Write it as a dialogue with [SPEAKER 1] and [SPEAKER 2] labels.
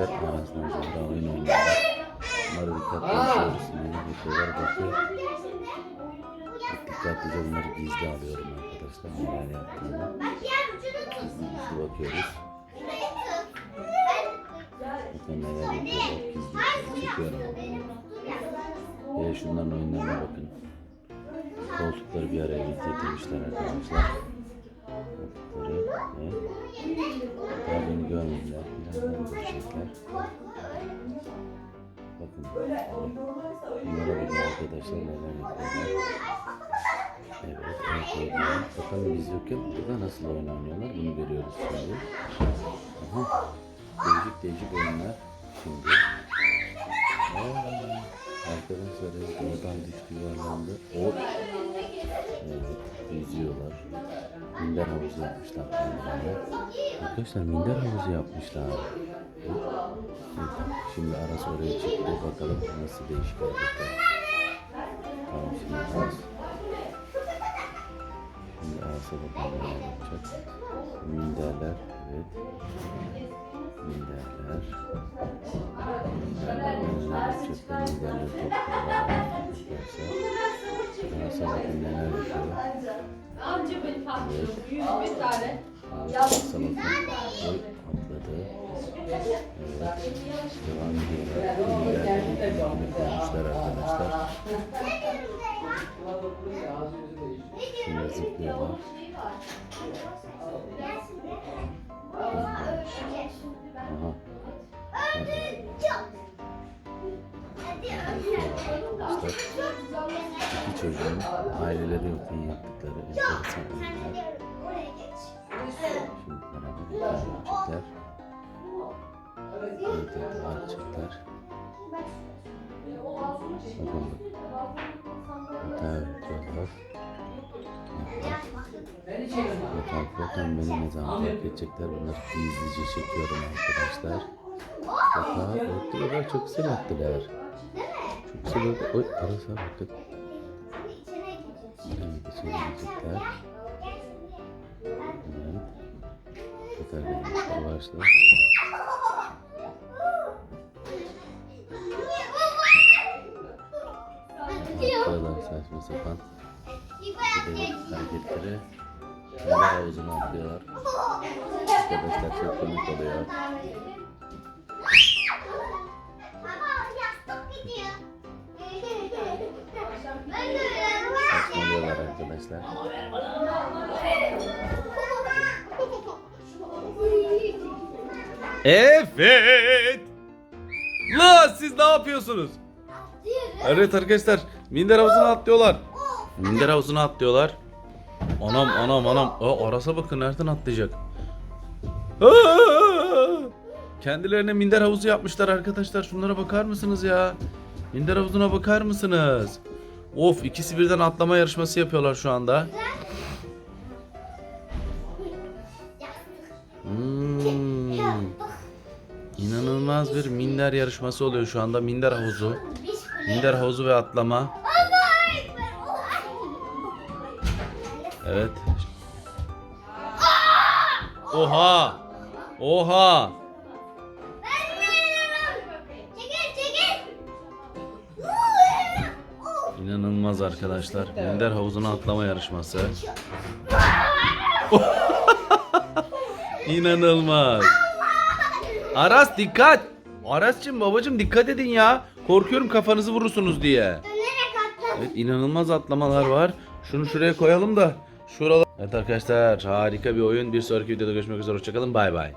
[SPEAKER 1] arkadaşlar. Arasında Zehra oyun oynuyorlar. Bunları dikkatli izliyoruz. Neler yapıyorlar bakıyor. Dikkatlice bunları gizli alıyorum arkadaşlar. Neler yaptığını. Gizli bakıyoruz. Bakın neler yapıyorlar. Gizli çekiyorum. Ve şunların oyunlarına bakın. Koltukları bir araya getirmişler arkadaşlar. Koltukları ve daha beni görmediler. Birazdan görecekler. Bakın. Bunlara bakın arkadaşlar neler yapıyorlar. Evet, evet oynuyor. Bakalım biz yokken burada nasıl oyun oynuyorlar bunu görüyoruz şimdi. Aha. Değişik değişik oyunlar şimdi. Aa, arkadaşlar evet oradan düştü yuvarlandı. Evet, yüzüyorlar. Minder havuzu yapmışlar kendilerine. Arkadaşlar minder havuzu yapmışlar. Şimdi Aras oraya çıktı. Bakalım nasıl değişik hareketler. Tamam şimdi Aras. Şimdi Aras'a bakalım ne yapacak. Minderler. Evet. Minderler. Minderler. Neler yapacaklar. Minderler topluyorlar. Aras'a bakın neler yapıyor.
[SPEAKER 2] Anca beni patlıyorum. Yüz bin tane.
[SPEAKER 1] Oy atladı. Evet. Devam ediyorlar. Koymuşlar arkadaşlar. Şimdi zıplıyorlar. Aha. Arkadaşlar çocuğun aileleri yokken yaptıkları enteresan oyunlar. Şimdi beraber yapacaklar. Evet, evet, harcayacaklar. Bakın bak. Hata yapıyorlar. Yatak bakın beni ne zaman fark edecekler. Bunları gizlice çekiyorum arkadaşlar. Yatağı öttüler. Çok güzel öttüler. Çok güzel öttü. Oy arasa bakın. Girecekler. Evet. Evet arkadaşlar başla. Yapıyorlar saçma sapan. Hareketleri. Neler havuzuna. Arkadaşlar çok komik oluyor. Arkadaşlar. Evet. La siz ne yapıyorsunuz? Evet arkadaşlar minder havuzuna atlıyorlar. Minder havuzuna atlıyorlar. Anam anam anam. Aa, arasa bakın nereden atlayacak. Kendilerine minder havuzu yapmışlar arkadaşlar. Şunlara bakar mısınız ya? Minder havuzuna bakar mısınız? Of ikisi birden atlama yarışması yapıyorlar şu anda. Hmm. İnanılmaz bir minder yarışması oluyor şu anda. Minder havuzu. Minder havuzu ve atlama. Evet. Oha! Oha! İnanılmaz arkadaşlar. Minder havuzuna atlama yarışması. İnanılmaz. Aras dikkat. Aras'cığım babacığım dikkat edin ya. Korkuyorum kafanızı vurursunuz diye. Evet inanılmaz atlamalar var. Şunu şuraya koyalım da. Şuralar. Evet arkadaşlar harika bir oyun. Bir sonraki videoda görüşmek üzere. Hoşçakalın. Bay bay.